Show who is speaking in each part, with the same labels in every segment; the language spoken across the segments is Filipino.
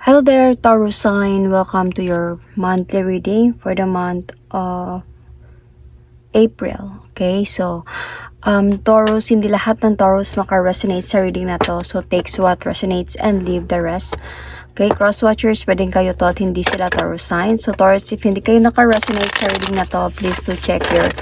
Speaker 1: Hello there, Taurus sign. Welcome to your monthly reading for the month of April. Okay, so um, Taurus, hindi lahat ng Taurus maka-resonate sa reading na to. So, takes what resonates and leave the rest. Okay, cross-watchers, pwedeng kayo to at hindi sila Taurus sign. So, Taurus, if hindi kayo naka-resonate sa reading na to, please to check your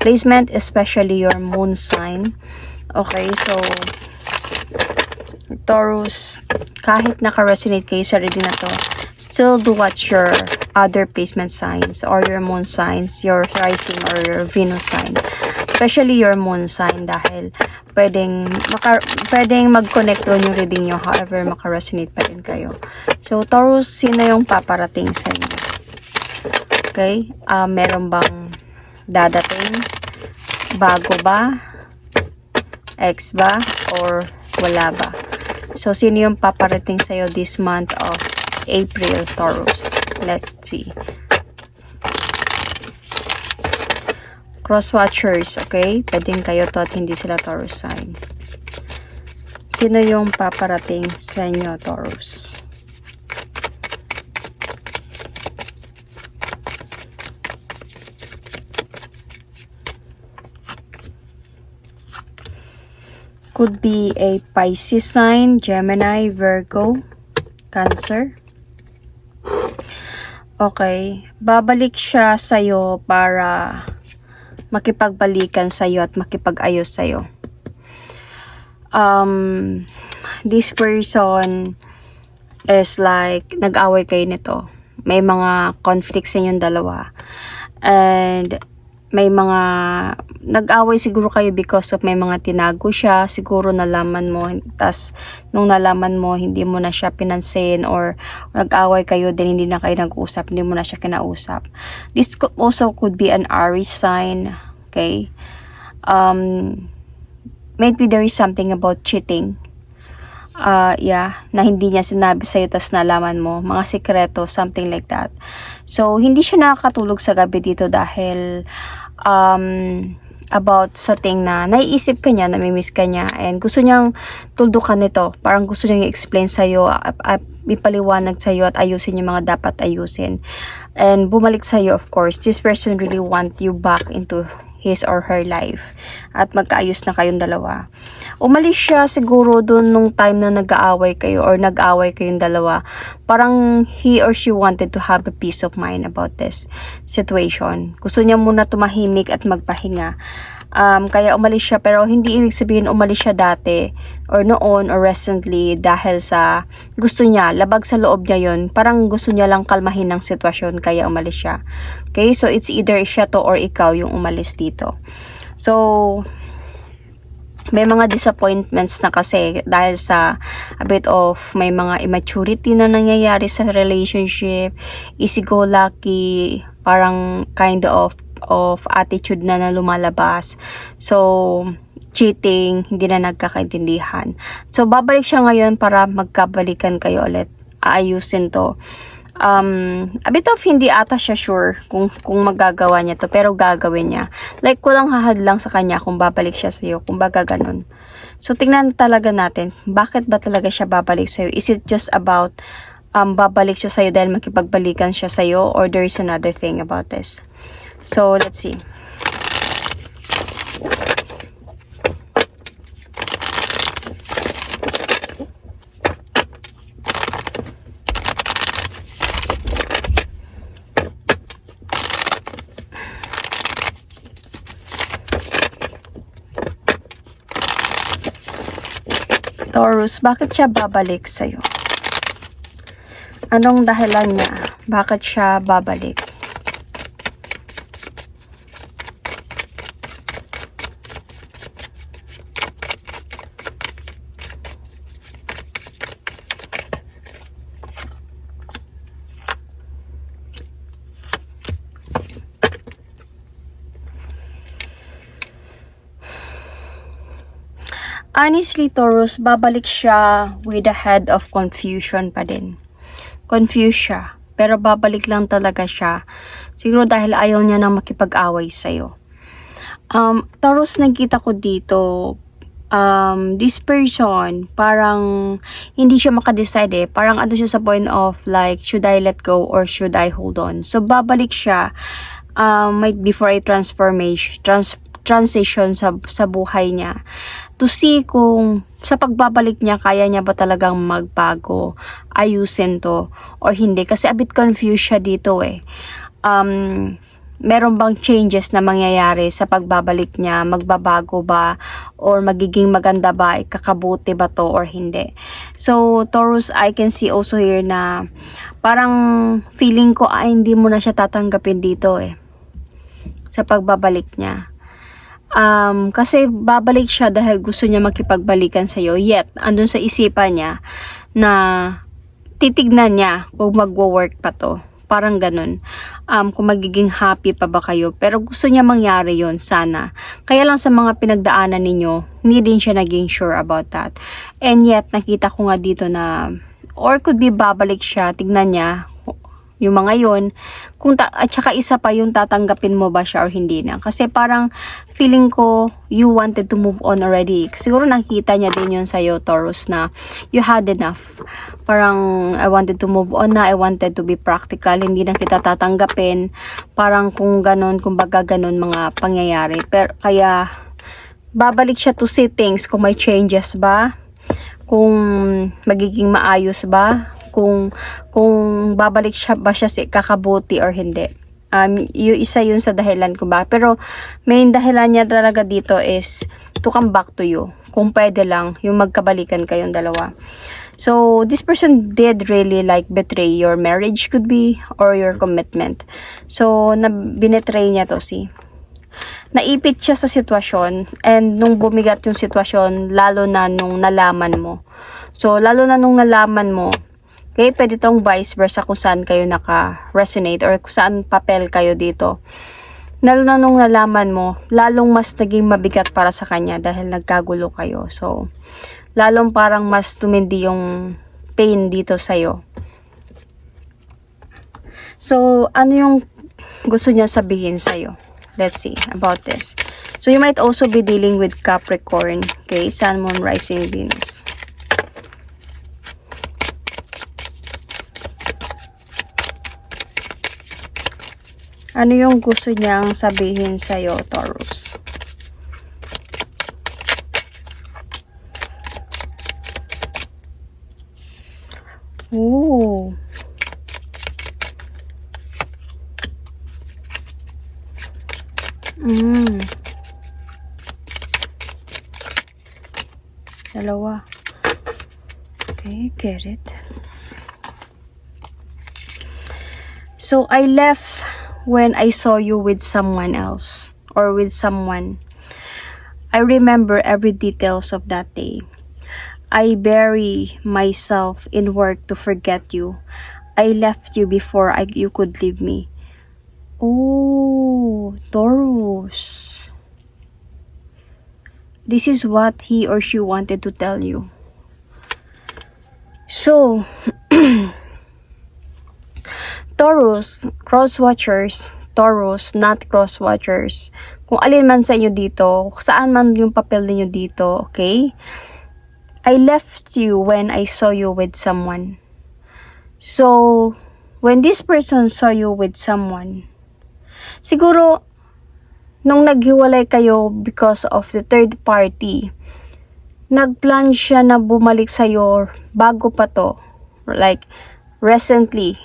Speaker 1: placement, especially your moon sign. Okay, so Taurus, kahit naka-resonate kayo sa reading na to, still do watch your other placement signs or your moon signs, your rising or your Venus sign. Especially your moon sign dahil pwedeng, maka, pwedeng mag-connect doon yung reading nyo however maka-resonate pa rin kayo. So, Taurus, sino yung paparating sa inyo? Okay? Ah, meron bang dadating? Bago ba? Ex ba? Or wala ba? So, sino yung paparating sa'yo this month of April, Taurus? Let's see. Cross-watchers, okay? Pwedeng kayo to at hindi sila Taurus sign. Sino yung paparating sa inyo, Taurus? Could be a Pisces sign, Gemini, Virgo, Cancer. Okay. Babalik siya sa'yo para makipagbalikan sa'yo at makipag-ayos sa'yo. Um, this person is like, nag-away kayo nito. May mga conflicts sa inyong dalawa. And may mga nag-away siguro kayo because of may mga tinago siya, siguro nalaman mo, tas nung nalaman mo, hindi mo na siya pinansin or nag-away kayo, then hindi na kayo nag-usap, hindi mo na siya kinausap. This could also could be an Aries sign, okay? Um, maybe there is something about cheating. Uh, yeah, na hindi niya sinabi sa'yo tas nalaman mo, mga sikreto, something like that. So, hindi siya nakakatulog sa gabi dito dahil um, about sa thing na naiisip ka niya, namimiss ka niya, and gusto niyang tuldukan nito. Parang gusto niyang i-explain sa'yo, ipaliwanag sa'yo at ayusin yung mga dapat ayusin. And bumalik sa'yo, of course, this person really want you back into his or her life at magkaayos na kayong dalawa. Umalis siya siguro dun nung time na nag-aaway kayo or nag-aaway kayong dalawa. Parang he or she wanted to have a peace of mind about this situation. Gusto niya muna tumahimik at magpahinga. Um, kaya umalis siya pero hindi ibig sabihin umalis siya dati or noon or recently dahil sa gusto niya, labag sa loob niya yon parang gusto niya lang kalmahin ng sitwasyon kaya umalis siya. Okay, so it's either siya to or ikaw yung umalis dito. So, may mga disappointments na kasi dahil sa a bit of may mga immaturity na nangyayari sa relationship, easy-go-lucky, parang kind of of attitude na na lumalabas. So, cheating, hindi na nagkakaintindihan. So, babalik siya ngayon para magkabalikan kayo ulit. Aayusin to. Um, a bit of hindi ata siya sure kung, kung magagawa niya to, pero gagawin niya. Like, walang hahadlang sa kanya kung babalik siya sa'yo, kung baga ganun. So, tingnan talaga natin, bakit ba talaga siya babalik sa'yo? Is it just about um, babalik siya sa'yo dahil makipagbalikan siya sa'yo or there is another thing about this? So, let's see. Taurus, bakit siya babalik sa'yo? Anong dahilan niya? Bakit siya babalik? Honestly, Taurus, babalik siya with a head of confusion pa din. Confused siya. Pero babalik lang talaga siya. Siguro dahil ayaw niya na makipag-away sa'yo. Um, Taurus, nakita ko dito, um, this person, parang hindi siya makadecide eh. Parang ano siya sa point of like, should I let go or should I hold on? So, babalik siya um, might be for a transformation, trans, transition sa, sa buhay niya to see kung sa pagbabalik niya, kaya niya ba talagang magbago, ayusin to, or hindi. Kasi a bit confused siya dito eh. Um, meron bang changes na mangyayari sa pagbabalik niya? Magbabago ba? Or magiging maganda ba? Kakabuti ba to or hindi? So, Taurus, I can see also here na parang feeling ko ay hindi mo na siya tatanggapin dito eh. Sa pagbabalik niya. Um, kasi babalik siya dahil gusto niya makipagbalikan sa'yo. Yet, andun sa isipan niya na titignan niya kung magwo-work pa to. Parang ganun. Um, kung magiging happy pa ba kayo. Pero gusto niya mangyari yon sana. Kaya lang sa mga pinagdaanan ninyo, hindi din siya naging sure about that. And yet, nakita ko nga dito na or could be babalik siya, tignan niya yung mga yon kung ta- at saka isa pa yung tatanggapin mo ba siya or hindi na. Kasi parang feeling ko you wanted to move on already. Siguro nakita niya din yun sa'yo Taurus na you had enough. Parang I wanted to move on na I wanted to be practical hindi na kita tatanggapin. Parang kung ganun kung baga ganun mga pangyayari. Pero kaya babalik siya to see things kung may changes ba? Kung magiging maayos ba kung kung babalik siya ba siya si kakabuti or hindi. Um, yung isa yun sa dahilan ko ba. Pero main dahilan niya talaga dito is to come back to you. Kung pwede lang, yung magkabalikan kayong dalawa. So, this person did really like betray your marriage could be or your commitment. So, na binetray niya to si naipit siya sa sitwasyon and nung bumigat yung sitwasyon lalo na nung nalaman mo. So, lalo na nung nalaman mo, Okay, pwede tong vice versa kung saan kayo naka-resonate or kung saan papel kayo dito. Lalo na nung nalaman mo, lalong mas naging mabigat para sa kanya dahil nagkagulo kayo. So, lalong parang mas tumindi yung pain dito sa'yo. So, ano yung gusto niya sabihin sa'yo? Let's see about this. So, you might also be dealing with Capricorn, okay? Sun, Moon, Rising, Venus. Ano yung gusto niyang sabihin sa'yo, Taurus? Ooh. Mm. Dalawa. Okay, get it. So, I left when I saw you with someone else or with someone. I remember every details of that day. I bury myself in work to forget you. I left you before I, you could leave me. Oh, Taurus. This is what he or she wanted to tell you. So, Taurus, cross-watchers, Taurus, not cross-watchers. Kung alin man sa inyo dito, saan man yung papel niyo dito, okay? I left you when I saw you with someone. So, when this person saw you with someone, siguro, nung naghiwalay kayo because of the third party, nagplan siya na bumalik sa'yo bago pa to. Like, recently,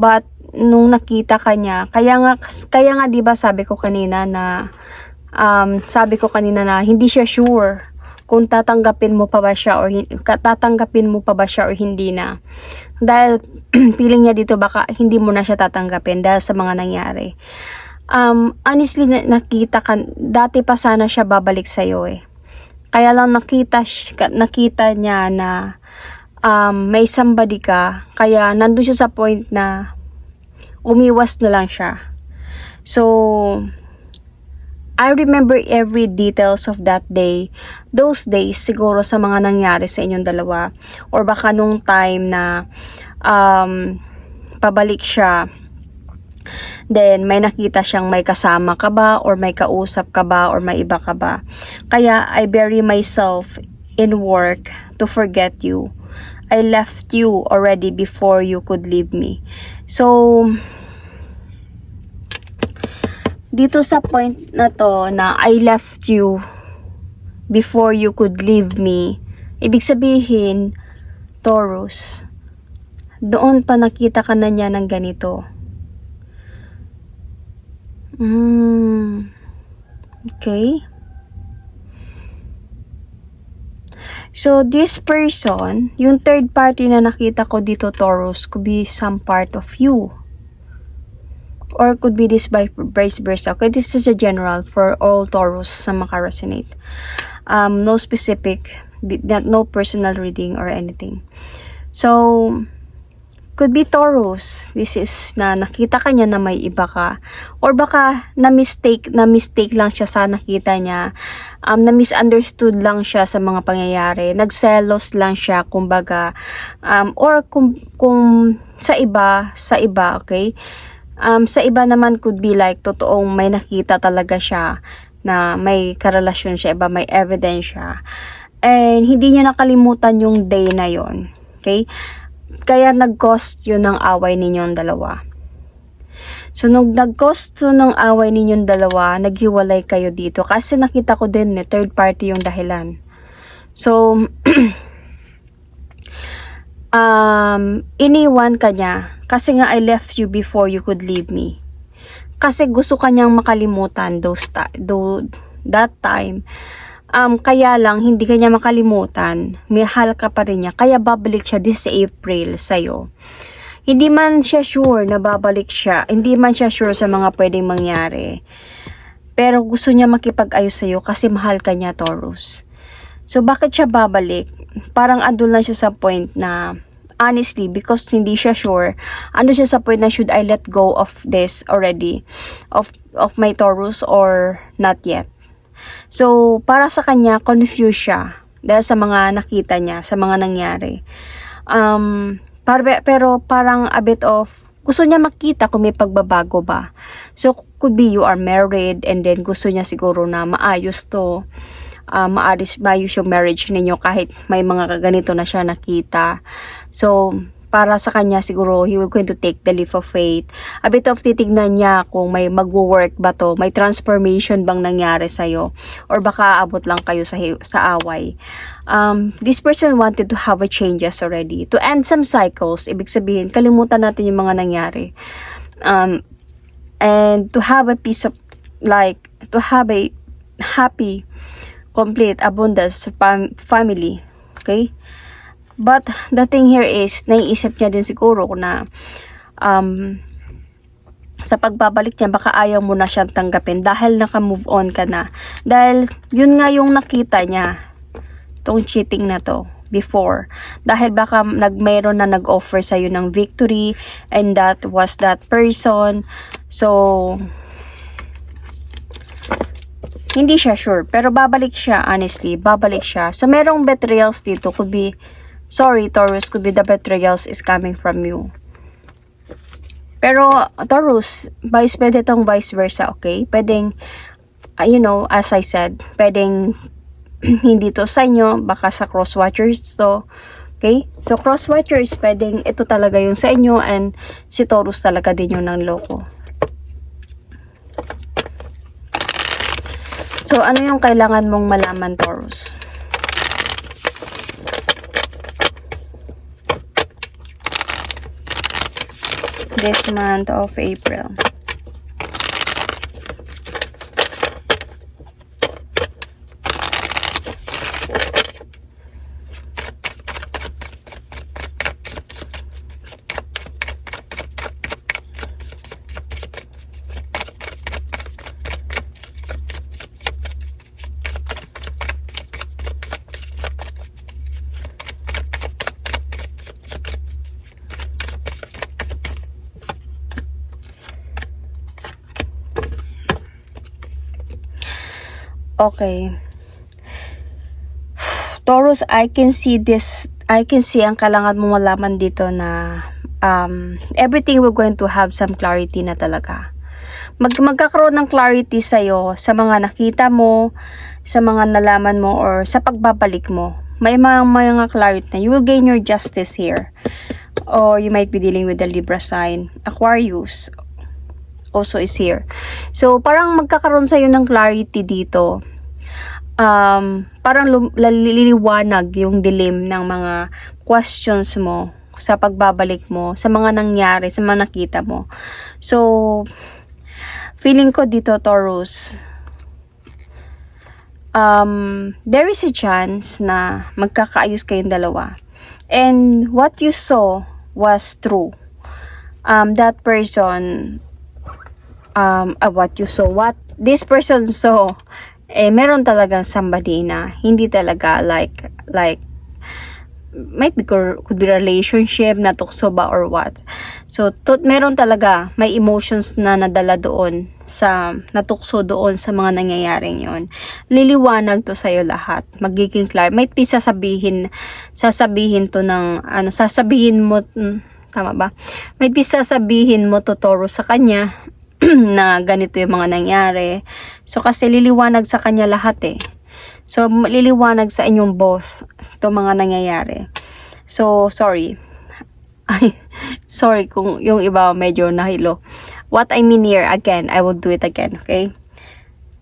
Speaker 1: But nung nakita ka niya, kaya nga kaya nga 'di ba sabi ko kanina na um, sabi ko kanina na hindi siya sure kung tatanggapin mo pa ba siya or tatanggapin mo pa ba siya or hindi na. Dahil feeling niya dito baka hindi mo na siya tatanggapin dahil sa mga nangyari. Um, honestly, nakita ka, dati pa sana siya babalik sa'yo eh. Kaya lang nakita, nakita niya na um, may somebody ka, kaya nandun siya sa point na umiwas na lang siya. So, I remember every details of that day. Those days, siguro sa mga nangyari sa inyong dalawa. Or baka nung time na um, pabalik siya. then may nakita siyang may kasama ka ba or may kausap ka ba or may iba ka ba. Kaya I bury myself in work to forget you. I left you already before you could leave me. So, dito sa point na to na I left you before you could leave me, ibig sabihin, Taurus, doon pa nakita ka na niya ng ganito. Mm. Okay. So, this person, yung third party na nakita ko dito, Taurus, could be some part of you. Or could be this by vice versa. Okay, this is a general for all Taurus sa makaresonate. Um, no specific, not, no personal reading or anything. So, could be Taurus. This is na nakita ka niya na may iba ka. Or baka na mistake, na mistake lang siya sa nakita niya. Um, na misunderstood lang siya sa mga pangyayari. Nagselos lang siya, kumbaga. Um, or kung, kung sa iba, sa iba, okay? Um, sa iba naman could be like, totoong may nakita talaga siya na may karelasyon siya, iba may evidence siya. And hindi niya nakalimutan yung day na yon Okay? Kaya nag-cost yun ng away ninyong dalawa. So, nung nag-cost ng away ninyong dalawa, naghiwalay kayo dito. Kasi nakita ko din, eh, third party yung dahilan. So, um, iniwan ka niya. Kasi nga, I left you before you could leave me. Kasi gusto kanyang makalimutan those ta- do, that time. Um, kaya lang, hindi kanya makalimutan. Mahal ka pa rin niya. Kaya babalik siya this April sa'yo. Hindi man siya sure na babalik siya. Hindi man siya sure sa mga pwedeng mangyari. Pero gusto niya makipag-ayos sa'yo kasi mahal ka niya, Taurus. So, bakit siya babalik? Parang andun lang siya sa point na honestly, because hindi siya sure, ano siya sa point na should I let go of this already? Of, of my Taurus or not yet? So, para sa kanya, confused siya dahil sa mga nakita niya, sa mga nangyari. Um, par- pero parang a bit of, gusto niya makita kung may pagbabago ba. So, could be you are married and then gusto niya siguro na maayos to. Uh, maayos, maayos yung marriage ninyo kahit may mga ganito na siya nakita. So, para sa kanya siguro he will going to take the leap of faith. A bit of titignan niya kung may magwo-work ba to, may transformation bang nangyari sa'yo or baka abot lang kayo sa, sa away. Um, this person wanted to have a changes already. To end some cycles, ibig sabihin, kalimutan natin yung mga nangyari. Um, and to have a piece of, like, to have a happy, complete, abundance fam- family. Okay? But the thing here is, naiisip niya din siguro na um, sa pagbabalik niya, baka ayaw mo na siyang tanggapin dahil naka-move on ka na. Dahil yun nga yung nakita niya, tong cheating na to before. Dahil baka nag mayroon na nag-offer sa ng victory and that was that person. So, hindi siya sure. Pero babalik siya, honestly. Babalik siya. So, merong betrayals dito. Could be Sorry, Taurus, could be the betrayals is coming from you. Pero, Taurus, vice, pwede tong vice versa, okay? Pwedeng, uh, you know, as I said, pwedeng hindi to sa inyo, baka sa cross-watchers to, okay? So, cross-watchers, pwedeng ito talaga yung sa inyo and si Taurus talaga din yung ng loko. So, ano yung kailangan mong malaman, Taurus? This month of April. Okay. Taurus, I can see this, I can see ang kailangan mo malaman dito na um, everything we're going to have some clarity na talaga. mag magkakaroon ng clarity sa'yo sa mga nakita mo, sa mga nalaman mo, or sa pagbabalik mo. May mga, mga clarity na you will gain your justice here. Or you might be dealing with the Libra sign. Aquarius also is here. So, parang magkakaroon sa'yo ng clarity dito. Um, parang laliliwanag yung dilim ng mga questions mo sa pagbabalik mo, sa mga nangyari, sa mga nakita mo. So, feeling ko dito, Taurus, um, there is a chance na magkakaayos kayong dalawa. And what you saw was true. Um, that person, um, uh, what you saw, what this person saw, eh, meron talagang somebody na hindi talaga like, like, might be could be relationship na tukso ba or what. So to, meron talaga may emotions na nadala doon sa natukso doon sa mga nangyayaring yon. Liliwanag to sa iyo lahat. Magiging clear. Might be sasabihin sasabihin to ng ano sasabihin mo mm, tama ba? Might be sasabihin mo to Toro sa kanya na ganito yung mga nangyari. So kasi liliwanag sa kanya lahat eh. So, liliwanag sa inyong both itong mga nangyayari. So, sorry. Ay, sorry kung yung iba medyo nahilo. What I mean here, again, I will do it again, okay?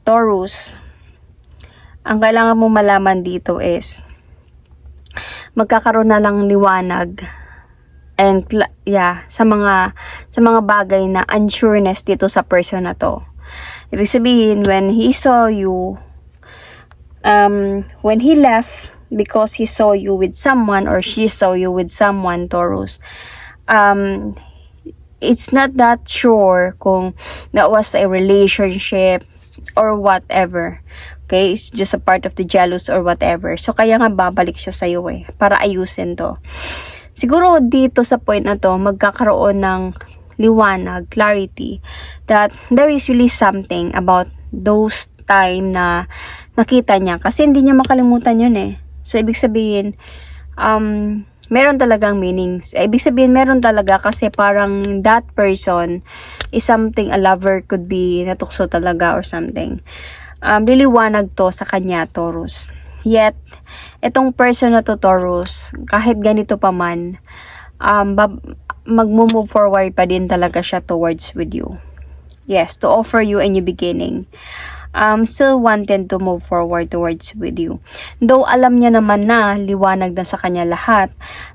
Speaker 1: Taurus, ang kailangan mo malaman dito is, magkakaroon na lang liwanag and yeah, sa mga sa mga bagay na unsureness dito sa person na to. Ibig sabihin, when he saw you, um, when he left because he saw you with someone or she saw you with someone, Taurus, um, it's not that sure kung that was a relationship or whatever. Okay, it's just a part of the jealous or whatever. So, kaya nga babalik siya sa'yo eh, para ayusin to. Siguro dito sa point na to, magkakaroon ng liwanag, clarity, that there is really something about those time na nakita niya. Kasi hindi niya makalimutan yun eh. So, ibig sabihin, um, meron talagang meanings. Eh, Ibig sabihin, meron talaga kasi parang that person is something a lover could be natukso talaga or something. Um, liliwanag to sa kanya, Taurus. Yet, itong person na to, Taurus, kahit ganito pa man, um, mag-move forward pa din talaga siya towards with you. Yes, to offer you a new beginning um, still wanted to move forward towards with you. Though alam niya naman na liwanag na sa kanya lahat,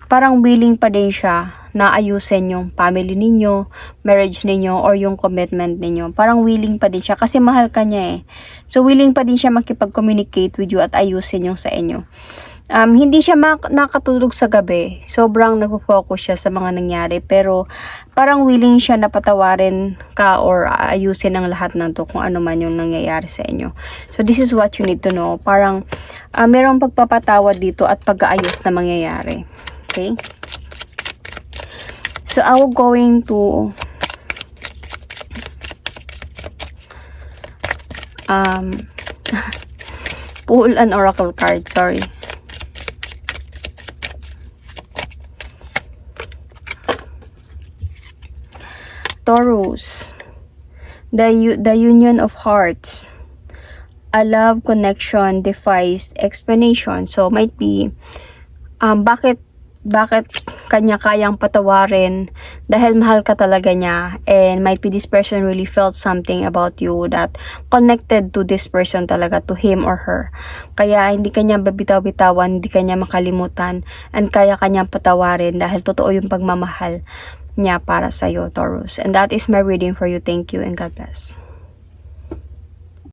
Speaker 1: parang willing pa din siya na ayusin yung family ninyo, marriage ninyo, or yung commitment ninyo. Parang willing pa din siya kasi mahal ka niya eh. So willing pa din siya makipag-communicate with you at ayusin yung sa inyo. Um, hindi siya nakatulog sa gabi. Sobrang nagpo-focus siya sa mga nangyari. Pero parang willing siya na patawarin ka or ayusin ang lahat ng to kung ano man yung nangyayari sa inyo. So this is what you need to know. Parang uh, merong pagpapatawad dito at pag-aayos na mangyayari. Okay? So I will going to um pull an oracle card. Sorry. Taurus, the, the union of hearts, a love connection defies explanation. So, might be, um, bakit, bakit kanya kayang patawarin dahil mahal ka talaga niya and might be this person really felt something about you that connected to this person talaga to him or her kaya hindi kanya babitaw-bitawan hindi kanya makalimutan and kaya kanyang patawarin dahil totoo yung pagmamahal niya para sa iyo, Taurus. And that is my reading for you. Thank you and God bless.